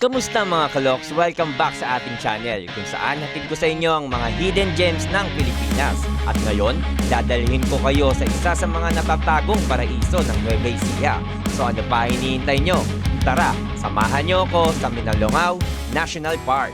Kamusta mga kaloks? Welcome back sa ating channel kung saan hatid ko sa inyo ang mga hidden gems ng Pilipinas. At ngayon, dadalhin ko kayo sa isa sa mga natatagong paraiso ng Nueva Ecija. So ano pa hinihintay nyo? Tara, samahan nyo ako sa Minalongaw National Park.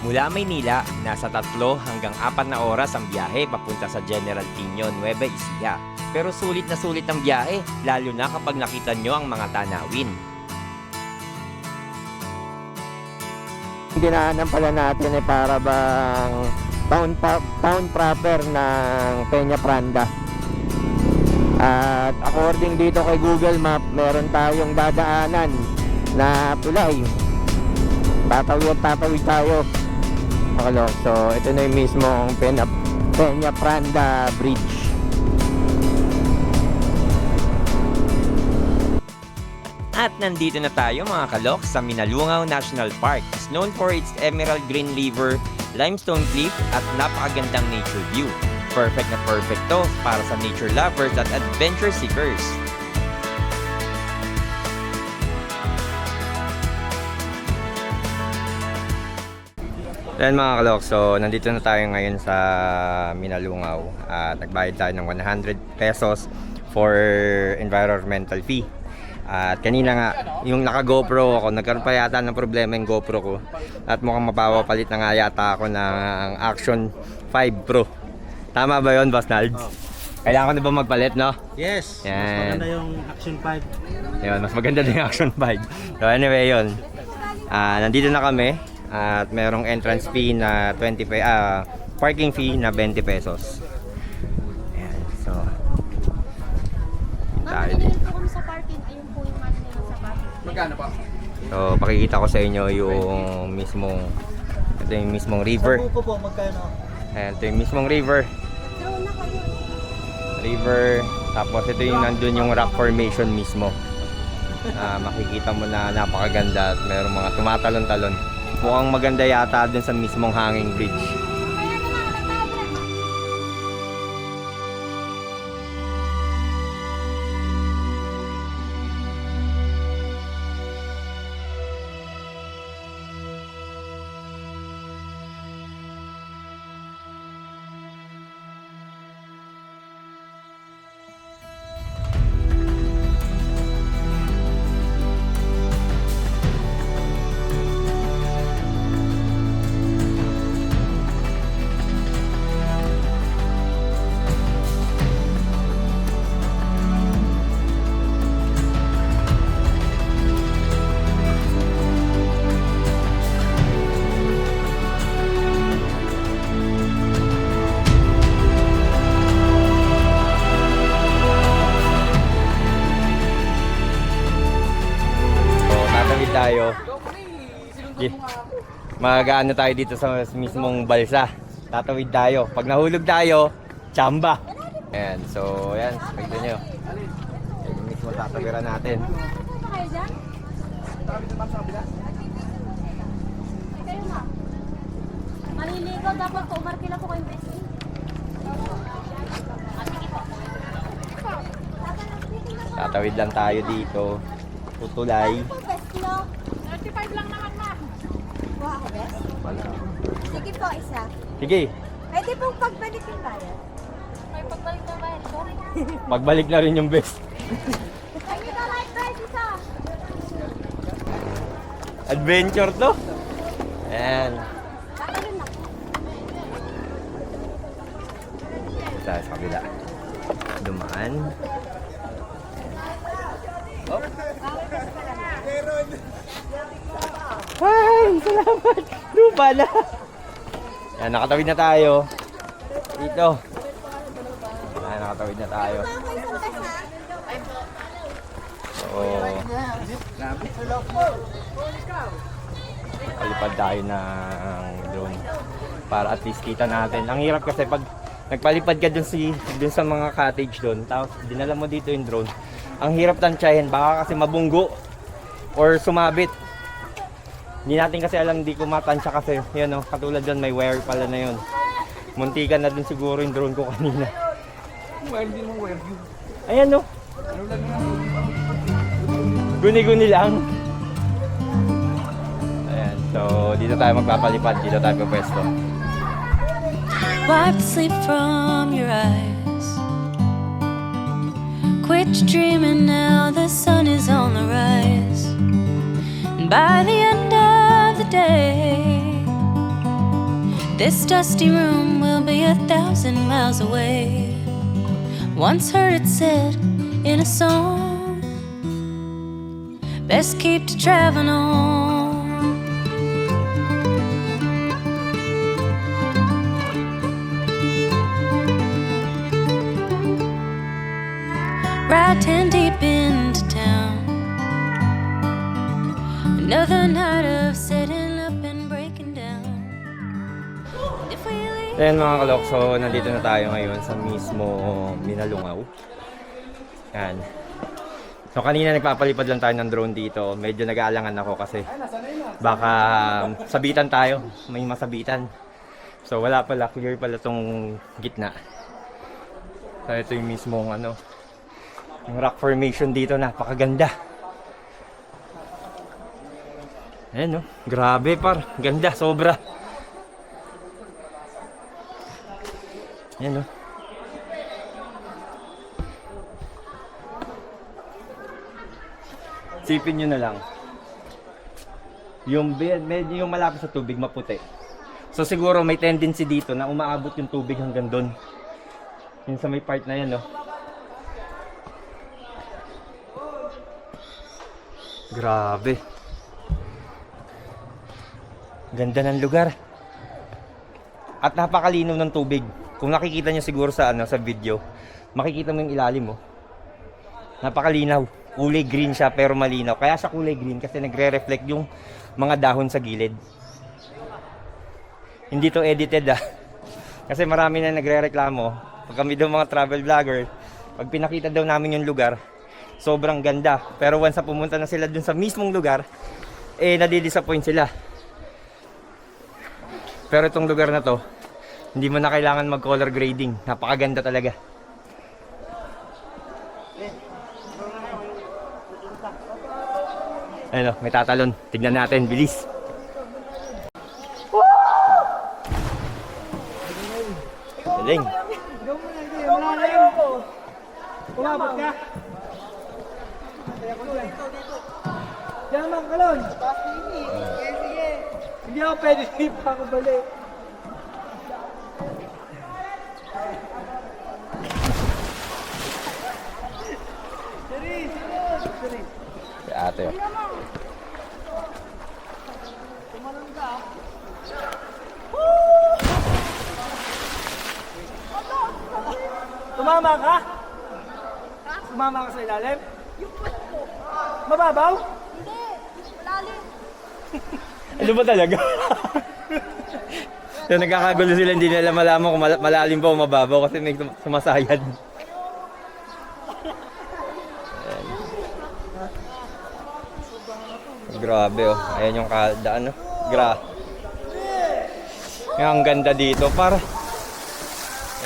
Mula Maynila, nasa tatlo hanggang apat na oras ang biyahe papunta sa General Piño, Nueva Ecija. Pero sulit na sulit ang biyahe, lalo na kapag nakita nyo ang mga tanawin. Dinaanan pala natin ay para bang town, town proper ng Peña Pranda. At according dito kay Google Map, meron tayong dadaanan na tulay. Tatawid at tatawid tayo. Makalok. So, ito na yung mismong Peña, Peña Pranda Bridge. At nandito na tayo mga kalok sa Minalungaw National Park. It's known for its emerald green river, limestone cliff at napakagandang nature view. Perfect na perfect to para sa nature lovers at adventure seekers. Then mga kalok, so nandito na tayo ngayon sa Minalungaw at nagbayad tayo ng 100 pesos for environmental fee. At kanina nga, yung naka GoPro ako, nagkaroon pa yata ng problema yung GoPro ko. At mukhang mapapapalit na nga yata ako ng Action 5 Pro. Tama ba yon Boss Nald? Kailangan ko na ba magpalit, no? Yes, mas Yan. maganda yung Action 5. Yun, mas maganda yung Action 5. So anyway, yun. Ah, nandito na kami at merong entrance fee na 20 pe ah, parking fee na 20 pesos. Ayan, so tayo Ma'am, dito. po kami sa parking. Ayun po yung money nila sa parking. So pakikita ko sa inyo yung mismong ito yung mismong river. Sa buko po, magkano? Ayan, ito yung mismong river. River. Tapos ito yung nandun yung rock formation mismo. Ah, makikita mo na napakaganda at mayroong mga tumatalon-talon. Mukhang maganda yata dun sa mismong hanging bridge. Mag-ano tayo dito sa mismong balsa. Tatawid tayo. Pag nahulog tayo, chamba. Ayan, so ayan, pagkita nyo. Ayan yung mismo tatawiran natin. Ano kayo dyan? Ay, kayo na. Maliligaw dapat po. Markila po kayong best. Tatawid lang tayo dito. Tutulay. Po, best no? 35 lang naman, ma'am. Kuha ko, best? Wala. Sige po, isa. Sige, Pwede pong pagbalik yung bayad. May pagbalik na bayad, sorry. pagbalik na rin yung best. Ay, kita light price isa. Adventure to. Ayan. Na. Sa sa kabila. Dumaan. Ay, salamat. Lupa na. Yan, nakatawid na tayo. Dito. Yan, nakatawid na tayo. So, palipad tayo ng drone para at least kita natin. Ang hirap kasi pag nagpalipad ka dun, si, dun sa mga cottage dun, tapos dinala mo dito yung drone, ang hirap tansyahin, baka kasi mabunggo or sumabit. Hindi natin kasi alam, hindi ko matansya kasi, yun o, katulad dun, may wire pala na yun. Muntikan na dun siguro yung drone ko kanina. Wire din mo, wire yun. Ayan o. Ano lang yan? Guni-guni lang. dito tayo magpapalipad, dito tayo pwesto. Wipe sleep from your eyes. Quit dreaming now, the sun is on the rise. And by the day, this dusty room will be a thousand miles away. Once heard it said in a song, best keep to traveling on. Ride ten deep into town. Another night of leave. Ayan mga kalok, so nandito na tayo ngayon sa mismo Minalungaw. Yan. So kanina nagpapalipad lang tayo ng drone dito. Medyo nag-aalangan ako kasi baka sabitan tayo. May masabitan. So wala pala, clear pala tong gitna. So ito yung mismong ano, yung rock formation dito, napakaganda. Ayan no, grabe par, ganda, sobra. Yan o. Sipin nyo na lang. Yung medyo yung malapit sa tubig, maputi. So siguro may tendency dito na umaabot yung tubig hanggang doon. Yung sa may part na yan, no? Grabe. Ganda ng lugar. At napakalinaw ng tubig. Kung nakikita niyo siguro sa ano sa video, makikita mo yung ilalim mo. Napakalinaw. Kulay green siya pero malinaw. Kaya siya kulay green kasi nagre-reflect yung mga dahon sa gilid. Hindi to edited ah. Kasi marami na nagre-reklamo. Pag kami daw mga travel vlogger, pag pinakita daw namin yung lugar, sobrang ganda. Pero once na pumunta na sila dun sa mismong lugar, eh nadidisappoint sila. Pero itong lugar na to, hindi mo na kailangan mag-color grading. Napakaganda talaga. Ayun o, may tatalon. Tignan natin, bilis. Galing. Umabot ka? Diyan lang, kalon. Hindi ako pwede, hindi pa ako balik. Si ate oh. Tumama ka? Tumama ka sa ilalim? Mababaw? Hindi, malalim. Ano ba talaga? so nagkakagulo sila, hindi nila malaman kung mal- malalim pa o mababaw kasi may sum- sumasayad. Grabe oh. Ayan yung kadaan oh. Gra. Nga, ang ganda dito. Para.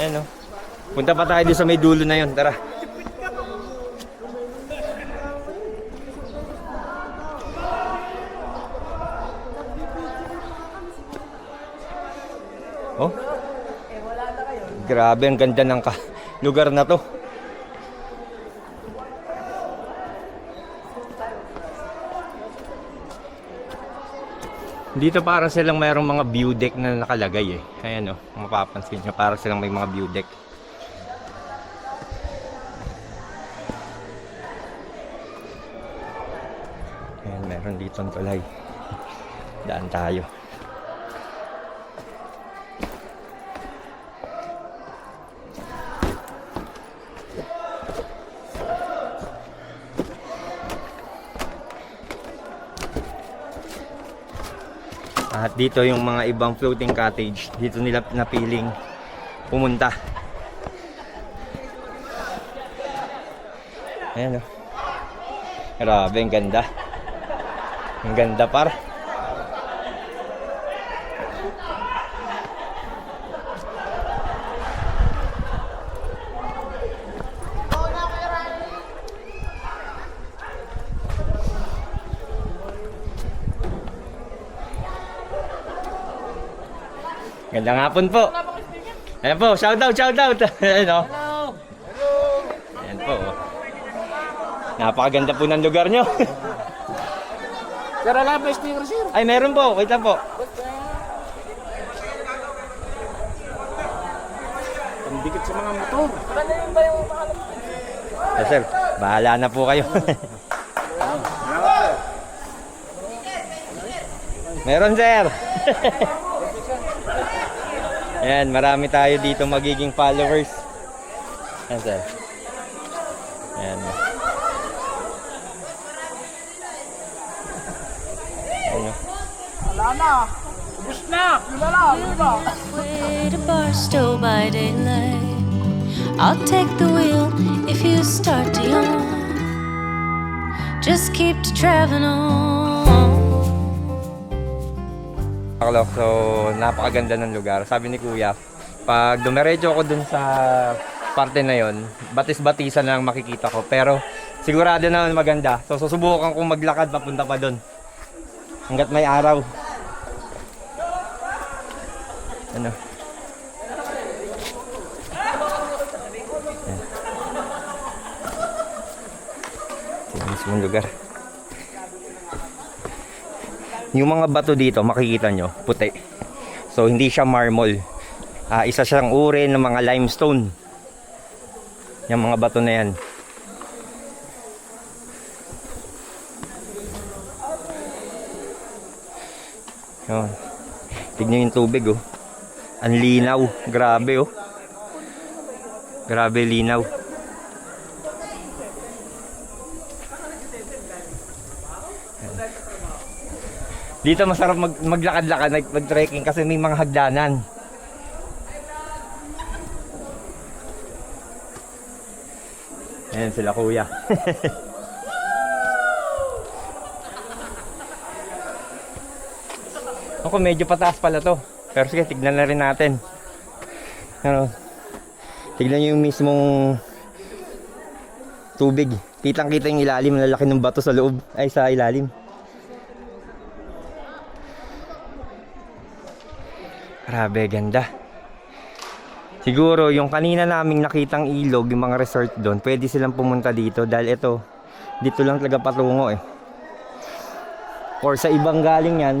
Ayan oh. Punta pa tayo doon sa may dulo na yun. Tara. Oh. Grabe, ang ganda ng lugar na to. Dito para silang mayroong mga view deck na nakalagay eh. Ayan oh, mapapansin nyo, para silang may mga view deck. Ayan, meron dito ang tulay. Daan tayo. At dito yung mga ibang floating cottage, dito nila napiling pumunta. Ayan o. Grabe, ang ganda. Ang ganda par. Gandang hapon po. Ayan po, shout out, shout out. Ayan o. Ayan po. oh. Napakaganda po ng lugar nyo. Sir, alam ba sticker sir? Ay, meron po. Wait lang po. Ang dikit sa mga motor. Yes, sir. Bahala na po kayo. Meron, sir. Ayan, marami tayo dito magiging followers. Ayan, sir. Ayan. Ayan. Wala na. Ubus na. Wala na. Wala na. Way to Barstow by daylight. I'll take the wheel if you start to yawn. Just keep to traveling on. Baklok, so napakaganda ng lugar. Sabi ni Kuya, pag dumiretso ako dun sa parte na yon, batis-batisan lang makikita ko. Pero sigurado naman maganda. So susubukan kong maglakad papunta pa dun. Hanggat may araw. Ano? Yan. Ito yung mismong lugar. Yung mga bato dito, makikita nyo, puti. So, hindi siya marble. Ah, isa siyang uri ng mga limestone. Yung mga bato na yan. Yun. Tignan yung tubig, oh. Ang linaw. Grabe, oh. Grabe linaw. Dito masarap mag maglakad-lakad, mag- mag-trekking kasi may mga hagdanan. Ayan sila kuya. Ako medyo pataas pala to. Pero sige, tignan na rin natin. Ano? Tignan nyo yung mismong tubig. Kitang kita yung ilalim, lalaki ng bato sa loob. Ay, sa ilalim. Grabe, ganda. Siguro, yung kanina naming nakitang ilog, yung mga resort doon, pwede silang pumunta dito dahil ito, dito lang talaga patungo eh. Or sa ibang galing yan,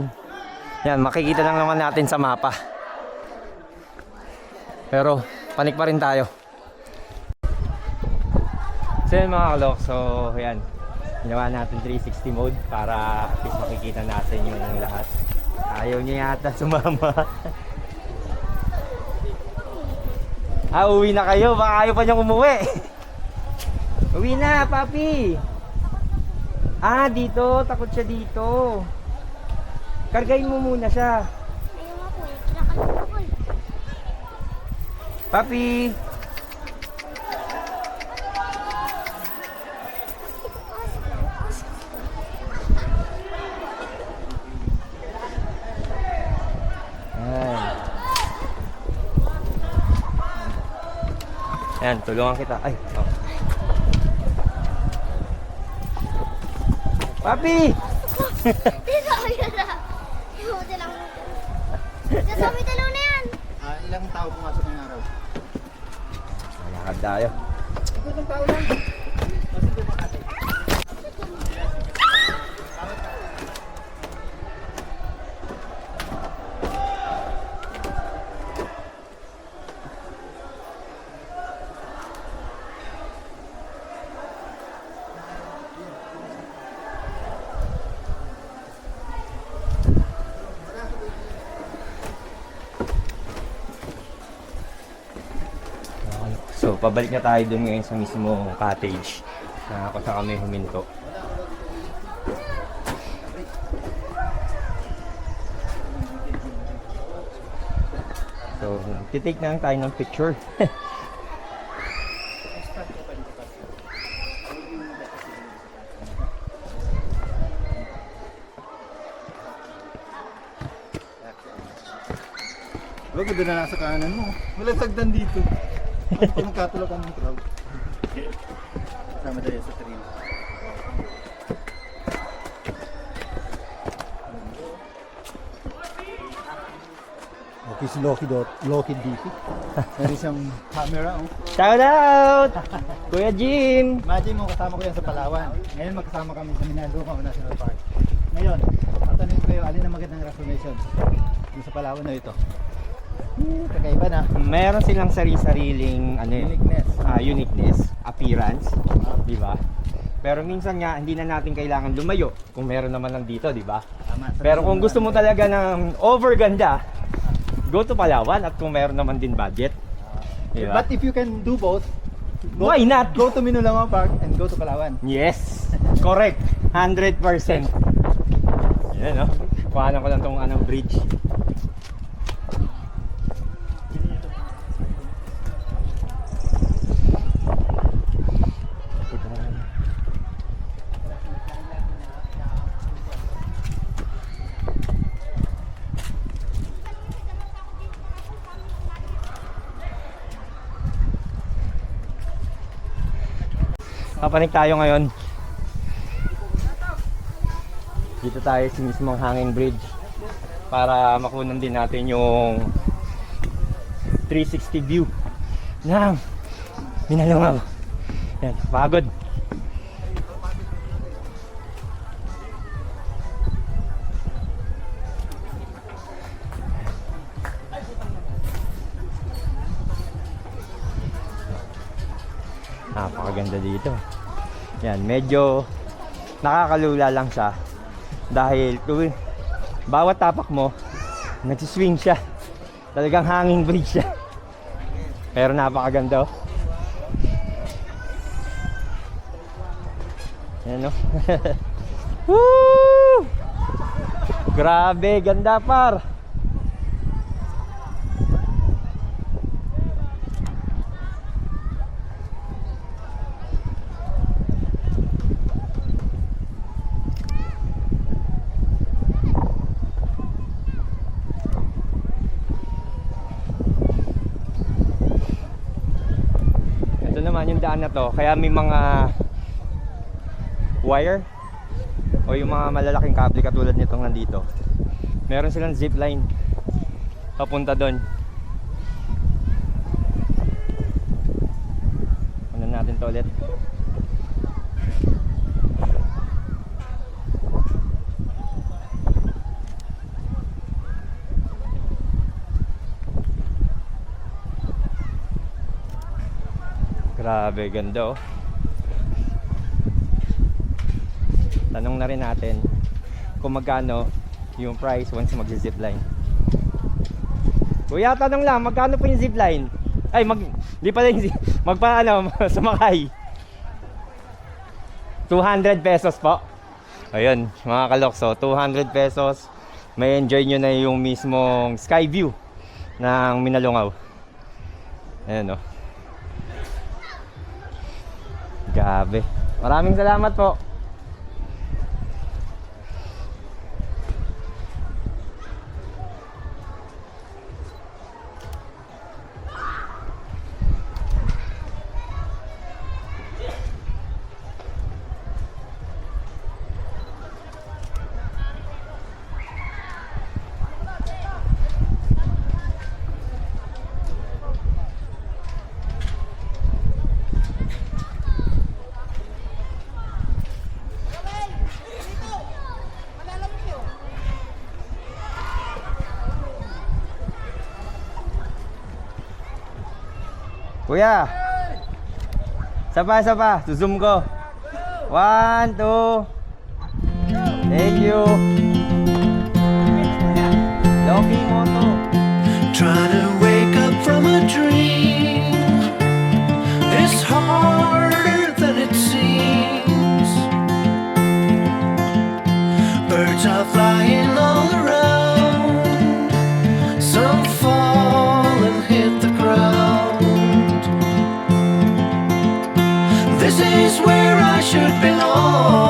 yan, makikita lang naman natin sa mapa. Pero, panik pa rin tayo. So yun mga kalok, so yan. Ginawa natin 360 mode para at least makikita natin yung lahat. Ayaw niya yata sumama. ah, uwi na kayo. Baka ayaw pa niyang umuwi. uwi na, papi. Ah, dito. Takot siya dito. Kargayin mo muna siya. Ayaw nga po eh. Eh. Papi. Ayan, tulungan kita. Ay, oh. Papi! Dito, ayun na. Yung lang. May dalaw na yan. Ah, ilang tao pumasok ngayong araw? Malakad tayo. So, pabalik na tayo dun ngayon sa mismo cottage na kung saan kami huminto. So, titake na lang tayo ng picture. Huwag doon na nasa kanan mo. Walang sagdan dito. Kung nagkatulog ka ng crowd. Sama tayo sa train. Okay, si Loki, do, Loki DP. Meron siyang camera. Oh. Shout out! Kuya Jim! Imagine mo, kasama ko yan sa Palawan. Ngayon magkasama kami sa Minalungaw National Park. Ngayon, tatanungin ko kayo, alin ang magandang resonation? Yung sa Palawan na ito. Kakaiba na. Meron silang sarili-sariling ano eh, Uniqueness. ah, uniqueness, appearance, di ba? Pero minsan nga hindi na natin kailangan lumayo kung meron naman lang dito, di ba? Tama. Pero kung gusto mo talaga ng over ganda, go to Palawan at kung meron naman din budget, di ba? But if you can do both, go, Why not? go to Minulungaw Park and go to Palawan. Yes! Correct! 100%! Yan no? Kuhanan ko lang tong anong bridge. Papanik tayo ngayon. Dito tayo sa mismong hanging bridge para makunan din natin yung 360 view ng Minalungaw. Yan, pagod. Napakaganda dito. Yan, medyo nakakalula lang siya. Dahil tuwing bawat tapak mo nagsiswing siya. Talagang hanging bridge siya. Pero napakaganda oh. Yan oh. Woo! grabe ganda par Ito naman yung daan na to. Kaya may mga wire o yung mga malalaking kable katulad nitong nandito. Meron silang zip line papunta doon. Ano natin to ulit? Grabe, ganda oh. Tanong na rin natin kung magkano yung price once magzi-zipline. Kuya, tanong lang, magkano po yung zipline? Ay, mag, di pala yung magpa, ano, sumakay. 200 pesos po. Ayun, mga kalokso, 200 pesos. May enjoy nyo na yung mismong sky view ng Minalungaw. Ayan oh. Gabi. Maraming salamat po. Kuya. Isa pa, isa pa. Zoom ko. One, two. Thank you. Loki Moto. Trying to should belong,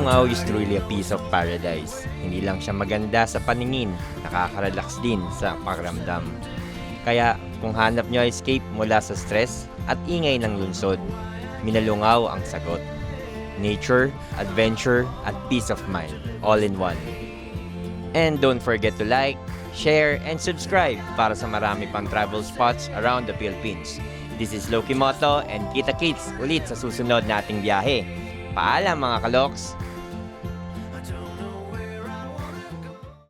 Minalungaw is truly a piece of paradise. Hindi lang siya maganda sa paningin, nakaka-relax din sa pakiramdam. Kaya kung hanap nyo escape mula sa stress at ingay ng lungsod, Minalungaw ang sagot. Nature, adventure, at peace of mind, all in one. And don't forget to like, share, and subscribe para sa marami pang travel spots around the Philippines. This is Loki Moto and kita kits ulit sa susunod nating biyahe. Paalam mga kaloks!